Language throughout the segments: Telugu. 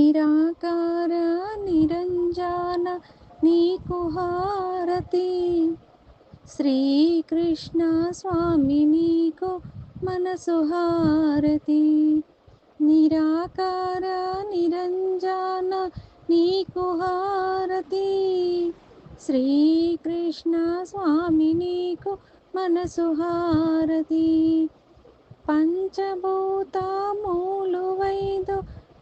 నిరాకార నిరంజన నీకు హారతి శ్రీకృష్ణ స్వామి నీకు మనసు హారతి నిరాకార నిరంజన నీకు హారతి శ్రీకృష్ణ స్వామి నీకు మనసు హారతి పంచభూతములు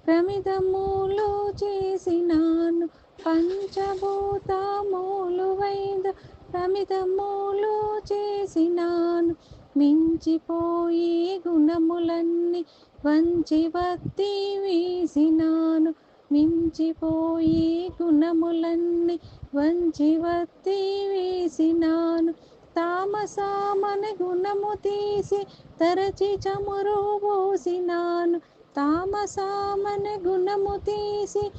ప్రమిదములు చేసినాను పంచభూతములు వైద ప్రమిదములు చేసినాను. మించిపోయి గుణములన్నీ వంచి వత్తి వేసినాను. మించిపోయి గుణములన్నీ వంచి వత్తి వేసినాను. తామసామన గుణము తీసి తరచి చమురు పోసినాను. తామసామన గుణము తీసి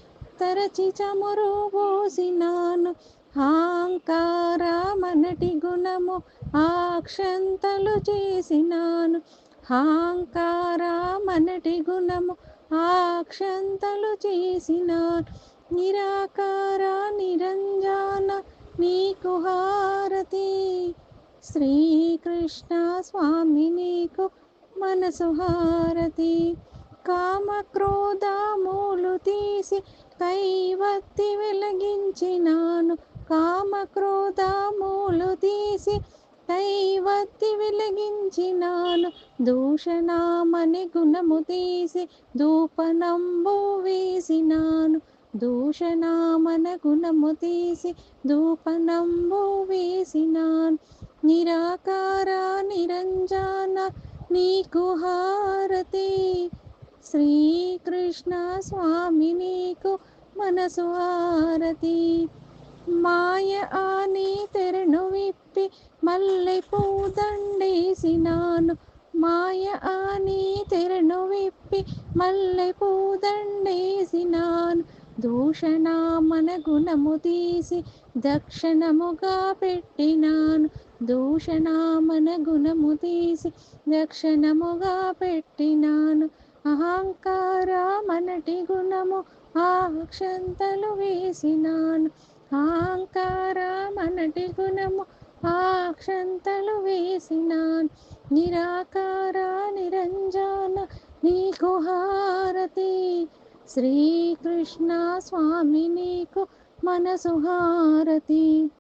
తరచి చమురు పోసినాను హాంకారామనటి గుణము ఆక్షంతలు చేసినాను హాంకారామనటి గుణము ఆక్షంతలు చేసినాను నిరాకార నిరంజాన నీకు హారతి. శ్రీకృష్ణ స్వామి నీకు మనసు హారతి. కామక్రోధములు తీసి కైవత్తి వెలిగించినాను. కామక్రోధములు తీసి కైవత్తి వెలిగించినాను. దూషణామని గుణము తీసి ధూపనంబు వేసినాను. దూషణామన గుణము తీసి ధూపనంబు వేసినాను. నిరాకార నిరంజన నీకు హారతే శ్రీకృష్ణ స్వామి నీకు మనసు హారతి మాయ అని తెరను విప్పి మల్లె పూదండేసినాను మాయ అని తెరను విప్పి మల్లె పూదండేసినాను దూషణమన గుణము తీసి దక్షిణముగా పెట్టినాను. దూషణమన గుణము తీసి దక్షిణముగా పెట్టినాను. అహంకారమనటి గుణము ఆక్షంతలు వేసినాను. అహంకారమనటి గుణము ఆక్షంతలు వేసినాను. నిరాకార నిరంజన నీ కుహారతి శ్రీకృష్ణ స్వామి నీకు మనసు హారతి.